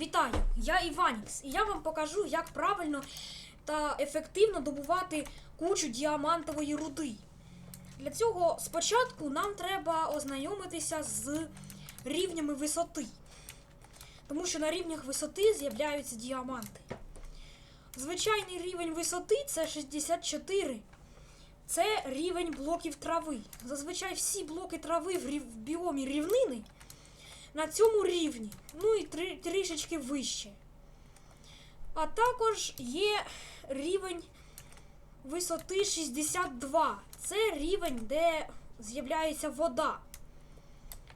Вітаю! Я Іванікс, і я вам покажу, як правильно та ефективно добувати кучу діамантової руди. Для цього спочатку нам треба ознайомитися з рівнями висоти. Тому що на рівнях висоти з'являються діаманти. Звичайний рівень висоти це 64. Це рівень блоків трави. Зазвичай всі блоки трави в біомі рівнини на цьому рівні, ну і три, трішечки вище. А також є рівень висоти 62. Це рівень, де з'являється вода.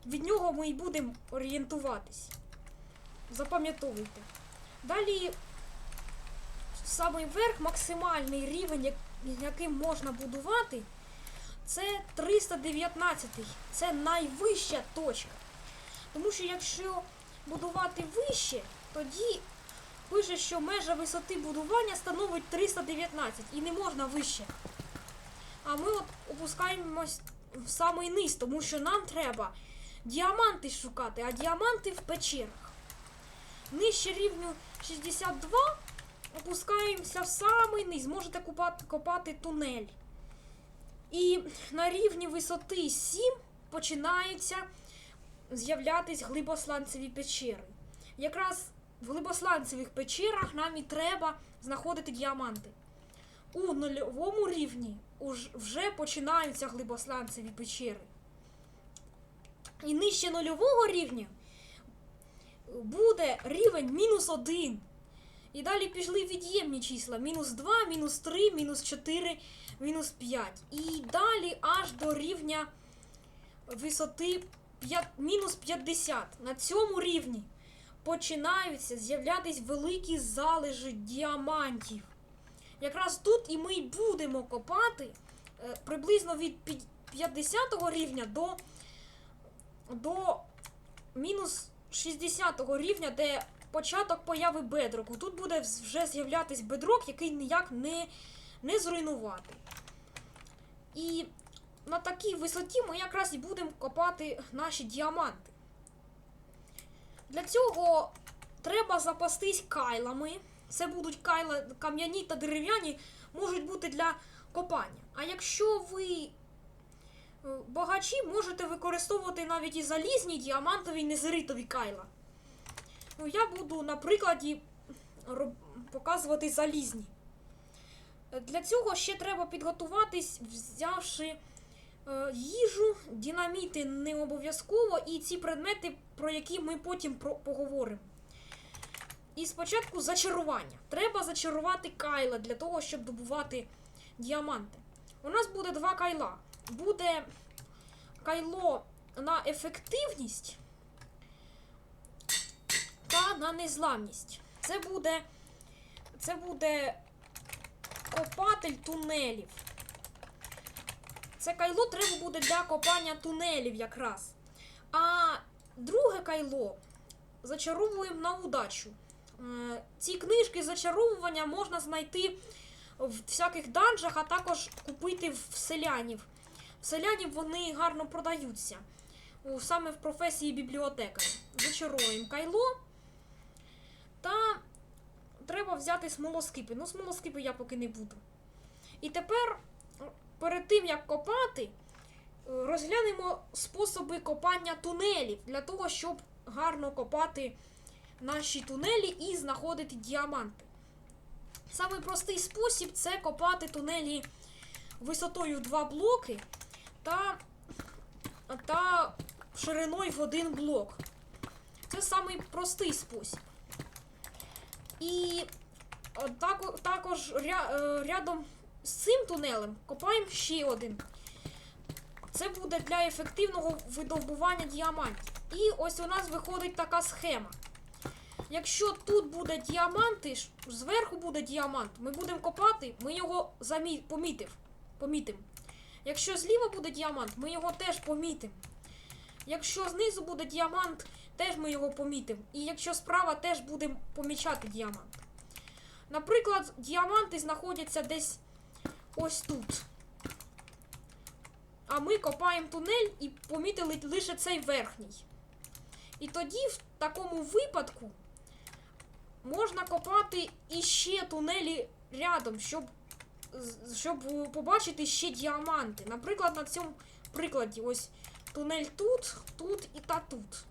Від нього ми і будемо орієнтуватись. Запам'ятовуйте. Далі самий верх, максимальний рівень, як- яким можна будувати, це 319. Це найвища точка. Тому що якщо будувати вище, тоді пише, що межа висоти будування становить 319 і не можна вище. А ми от опускаємось в самий низ, тому що нам треба діаманти шукати, а діаманти в печерах. Нижче рівню 62 опускаємося в самий низ, можете купати, копати тунель. І на рівні висоти 7 починається з'являтись глибосланцеві печери. Якраз в глибосланцевих печерах нам і треба знаходити діаманти. У нульовому рівні вже починаються глибосланцеві печери. І нижче нульового рівня буде рівень мінус 1. І далі пішли від'ємні числа: мінус 2, мінус 3, мінус 4, мінус 5. І далі аж до рівня висоти мінус 50. На цьому рівні починаються з'являтись великі залежі діамантів. Якраз тут і ми будемо копати е, приблизно від 50 рівня до, до мінус 60 рівня, де початок появи бедроку. Тут буде вже з'являтись бедрок, який ніяк не, не зруйнувати. І на такій висоті ми якраз і будемо копати наші діаманти. Для цього треба запастись кайлами. Це будуть кайла кам'яні та дерев'яні, можуть бути для копання. А якщо ви е, багачі, можете використовувати навіть і залізні, діамантові, і незеритові кайла. Ну, я буду на прикладі показувати залізні. Для цього ще треба підготуватись, взявши їжу, динаміти не обов'язково, і ці предмети, про які ми потім поговоримо. І спочатку зачарування. Треба зачарувати кайла для того, щоб добувати діаманти. У нас буде два кайла. Буде кайло на ефективність та на незламність. Це буде, це буде копатель тунелів. Це кайло треба буде для копання тунелів якраз. А друге кайло зачаровуємо на удачу. Е, Ці книжки зачаровування можна знайти в всяких данжах, а також купити в селянів. В селянів вони гарно продаються. Саме в професії бібліотекаря. Зачаровуємо кайло. Та треба взяти смолоскипи. Ну, смолоскипи я поки не буду. І тепер перед тим як копати, е, розглянемо способи копання тунелів для того, щоб гарно копати наші тунелі і знаходити діаманти. Самий простий спосіб це копати тунелі висотою 2 блоки та, та шириною в один блок. Це самий простий спосіб. І е, також е, рядом з цим тунелем копаємо ще один. Це буде для ефективного видобування діамантів. І ось у нас виходить така схема. Якщо тут буде діаманти, зверху буде діамант, ми будемо копати, ми його замі... помітив, помітимо. Якщо зліва буде діамант, ми його теж помітимо. Якщо знизу буде діамант, теж ми його помітимо. І якщо справа теж будемо помічати діамант. Наприклад, діаманти знаходяться десь ось тут. А ми копаємо тунель і помітили лише цей верхній. І тоді, в такому випадку, можна копати іще тунелі рядом, щоб, щоб побачити ще діаманти. Наприклад, на цьому прикладі ось тунель тут, тут і та тут.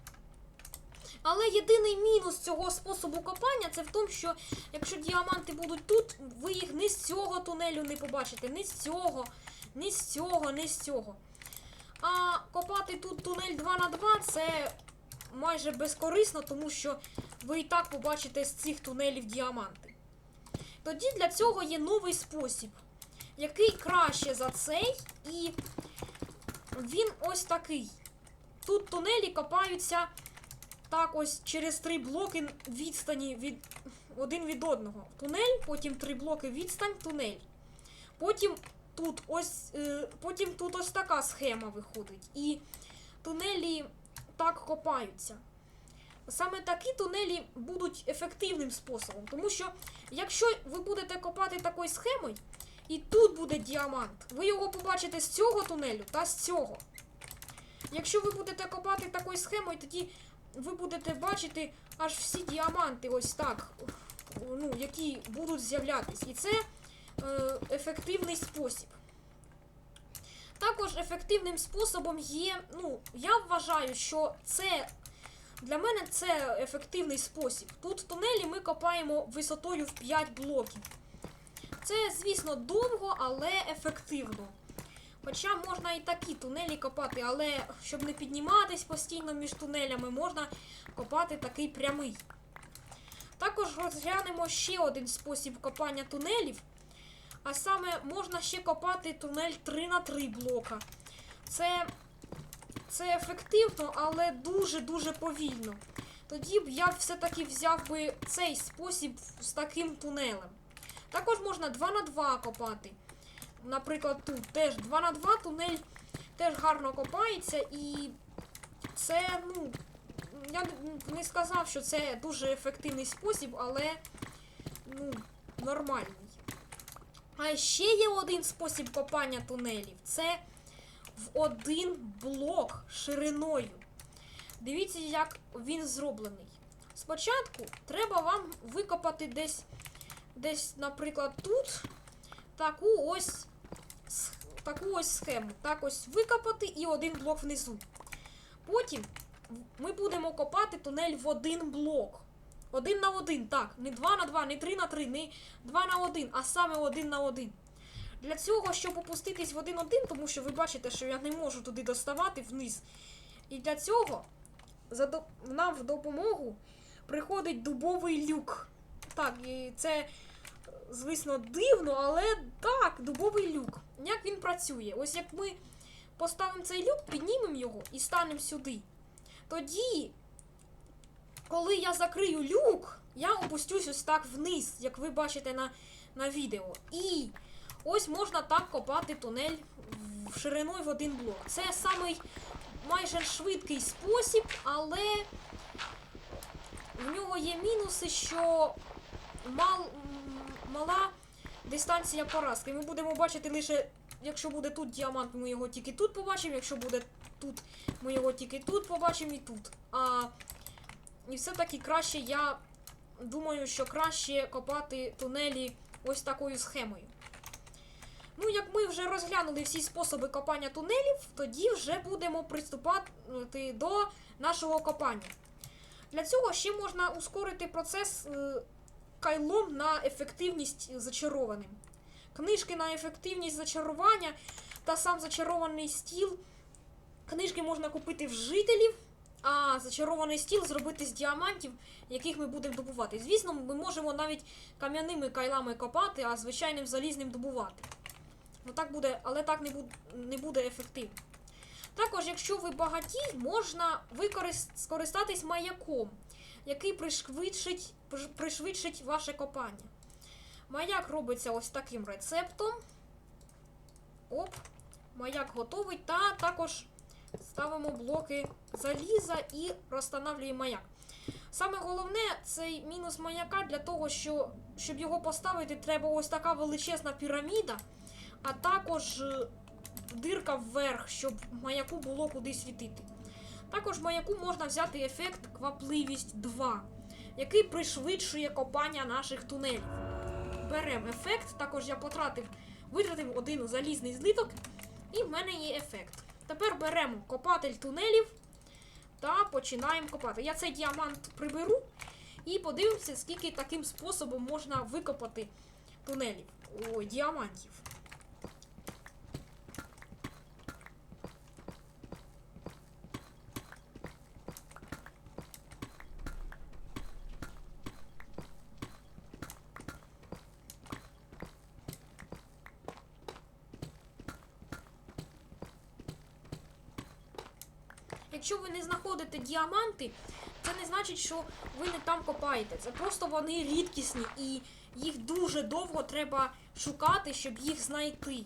Але єдиний мінус цього способу копання це в тому, що якщо діаманти будуть тут, ви їх ні з цього тунелю не побачите, ні з цього, ні з цього, ні з цього. А копати тут тунель 2 на 2 це майже безкорисно, тому що ви і так побачите з цих тунелів діаманти. Тоді для цього є новий спосіб, який краще за цей, і він ось такий. Тут тунелі копаються так ось через три блоки відстані від один від одного. Тунель, потім три блоки відстань, тунель. Потім тут ось, е, потім тут ось така схема виходить. І тунелі так копаються. Саме такі тунелі будуть ефективним способом, тому що якщо ви будете копати такою схемою, і тут буде діамант, ви його побачите з цього тунелю та з цього. Якщо ви будете копати такою схемою, тоді ви будете бачити аж всі діаманти, ось так, ну, які будуть з'являтись. І це е, ефективний спосіб. Також ефективним способом є, ну, я вважаю, що це для мене це ефективний спосіб. Тут тунелі ми копаємо висотою в 5 блоків. Це, звісно, довго, але ефективно. Хоча можна і такі тунелі копати, але щоб не підніматись постійно між тунелями, можна копати такий прямий. Також розглянемо ще один спосіб копання тунелів. А саме можна ще копати тунель 3 на 3 блока. Це, це ефективно, але дуже-дуже повільно. Тоді б я все-таки взяв би цей спосіб з таким тунелем. Також можна 2 на 2 копати. Наприклад, тут теж 2 на 2 тунель теж гарно копається і це, ну, я не сказав, що це дуже ефективний спосіб, але ну, нормальний. А ще є один спосіб копання тунелів. Це в один блок шириною. Дивіться, як він зроблений. Спочатку треба вам викопати десь, десь, наприклад, тут таку ось, таку ось схему. Так ось викопати і один блок внизу. Потім ми будемо копати тунель в один блок. Один на один, так. Не 2 на 2, не 3 на 3, не 2 на 1, а саме один на один. Для цього, щоб опуститись в один-один, тому що ви бачите, що я не можу туди доставати вниз. І для цього нам в допомогу приходить дубовий люк. Так, і це, звісно, дивно, але так, дубовий люк. Як він працює? Ось як ми поставимо цей люк, піднімемо його і станемо сюди. Тоді коли я закрию люк, я опустюсь ось так вниз, як ви бачите на, на відео. І ось можна так копати тунель в шириною в один блок. Це самий майже швидкий спосіб, але в нього є мінуси, що мал, мала дистанція поразки. Ми будемо бачити лише, якщо буде тут діамант, ми його тільки тут побачимо, якщо буде тут, ми його тільки тут побачимо і тут. А і все-таки краще, я думаю, що краще копати тунелі ось такою схемою. Ну, як ми вже розглянули всі способи копання тунелів, тоді вже будемо приступати до нашого копання. Для цього ще можна ускорити процес е, кайлом на ефективність зачарованим. Книжки на ефективність зачарування та сам зачарований стіл. Книжки можна купити в жителів, а зачарований стіл зробити з діамантів, яких ми будемо добувати. Звісно, ми можемо навіть кам'яними кайлами копати, а звичайним залізним добувати. Ну так буде, але так не буде, не буде ефективно. Також, якщо ви багаті, можна використ... скористатись маяком, який пришвидшить, приш- пришвидшить ваше копання. Маяк робиться ось таким рецептом. Оп, маяк готовий. Та також ставимо блоки заліза і розстановлюємо маяк. Саме головне, цей мінус маяка для того, що щоб його поставити, треба ось така величезна піраміда, а також е, дирка вверх, щоб маяку було куди світити. Також маяку можна взяти ефект квапливість 2. Який пришвидшує копання наших тунелів. Беремо ефект. Також я потратив, витратив один залізний злиток, і в мене є ефект. Тепер беремо копатель тунелів та починаємо копати. Я цей діамант приберу і подивимося, скільки таким способом можна викопати тунелів. Ой, діамантів. Якщо ви не знаходите діаманти, це не значить, що ви не там копаєте. Це просто вони рідкісні і їх дуже довго треба шукати, щоб їх знайти.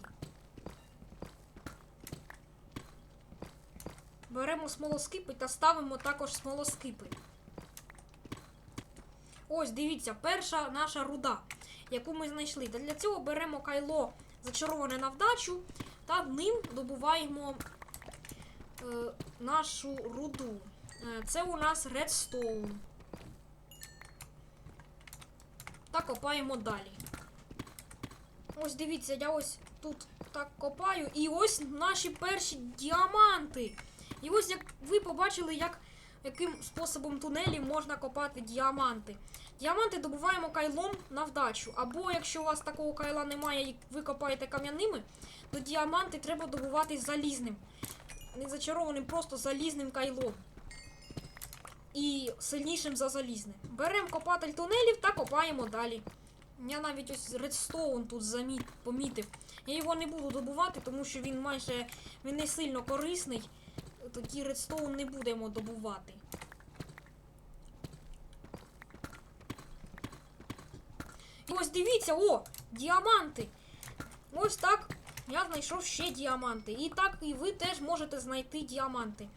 Беремо смолоскипи та ставимо також смолоскипи. Ось, дивіться, перша наша руда, яку ми знайшли. Для цього беремо кайло зачароване на вдачу та ним добуваємо е, нашу руду. Е, Це у нас редстоун. Та копаємо далі. Ось дивіться, я ось тут так копаю. І ось наші перші діаманти. І ось як ви побачили, як, яким способом тунелів можна копати діаманти. Діаманти добуваємо кайлом на вдачу. Або якщо у вас такого кайла немає і ви копаєте кам'яними, то діаманти треба добувати залізним. Не зачарованим, просто залізним кайлом. І сильнішим за залізне. Беремо копатель тунелів та копаємо далі. Я навіть ось редстоун тут заміт, помітив. Я його не буду добувати, тому що він майже він не сильно корисний. Тоді редстоун не будемо добувати. І ось дивіться, о! Діаманти! Ось так я знайшов ще діаманти. І так і ви теж можете знайти діаманти.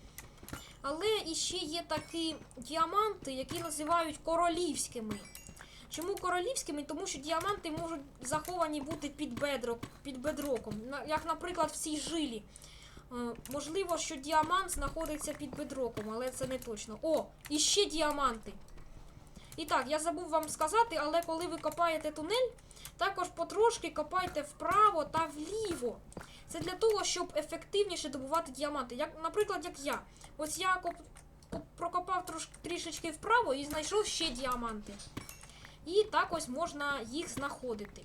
Але іще є такі діаманти, які називають королівськими. Чому королівськими? Тому що діаманти можуть заховані бути під бедрок, під бедроком. Як, наприклад, в цій жилі. Е, Можливо, що діамант знаходиться під бедроком, але це не точно. О, і ще діаманти. І так, я забув вам сказати, але коли ви копаєте тунель, також потрошки копайте вправо та вліво. Це для того, щоб ефективніше добувати діаманти. Як, наприклад, як я. Ось я коп, коп- прокопав трош, трішечки вправо і знайшов ще діаманти. І так ось можна їх знаходити.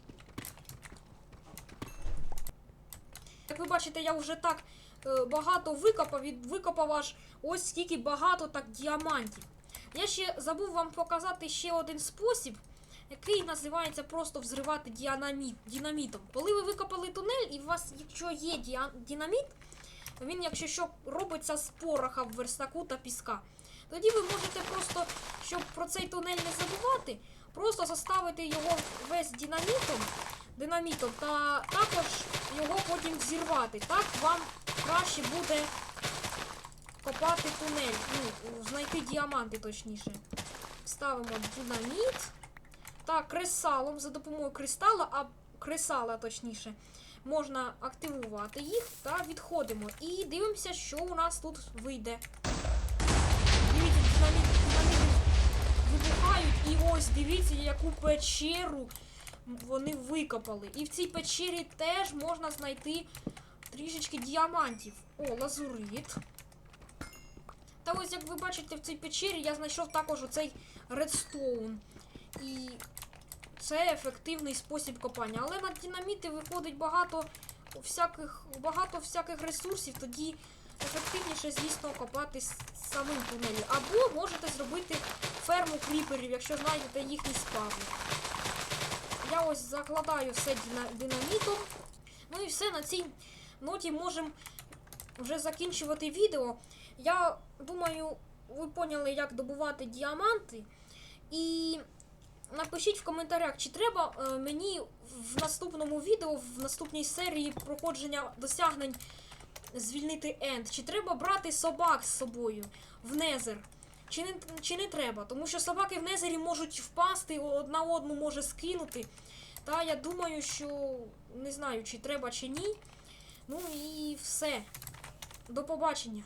Як ви бачите, я вже так е, багато викопав і викопав аж ось скільки багато так діамантів. Я ще забув вам показати ще один спосіб, який називається просто взривати діанаміт, динамітом. Коли ви викопали тунель, і у вас, якщо є динаміт, він, якщо що, робиться з пороха в верстаку та піска. Тоді ви можете просто, щоб про цей тунель не забувати, просто заставити його весь динамітом, динамітом та також його потім взірвати. Так вам краще буде копати тунель. Ну, знайти діаманти точніше. Ставимо динаміт. Та кресалом за допомогою кристала, а кресала точніше, можна активувати їх та відходимо. І дивимося, що у нас тут вийде. Дивіться, динаміт, вибухають. І ось дивіться, яку печеру вони викопали. І в цій печері теж можна знайти трішечки діамантів. О, лазурит. Та ось, як ви бачите, в цій печері я знайшов також оцей редстоун. І це ефективний спосіб копання. Але на динаміти виходить багато всяких, багато всяких ресурсів, тоді ефективніше, звісно, копати самим тунелі. Або можете зробити ферму кріперів, якщо знайдете їхні спавни. Я ось закладаю все динамітом. Ну і все на цій ноті можемо вже закінчувати відео. Я думаю, ви поняли, як добувати діаманти. І напишіть в коментарях, чи треба е, мені в наступному відео, в наступній серії проходження досягнень звільнити Енд. Чи треба брати собак з собою в Незер? Чи не, чи не треба? Тому що собаки в Незері можуть впасти, одна одну може скинути. Та я думаю, що не знаю, чи треба, чи ні. Ну і все. До побачення.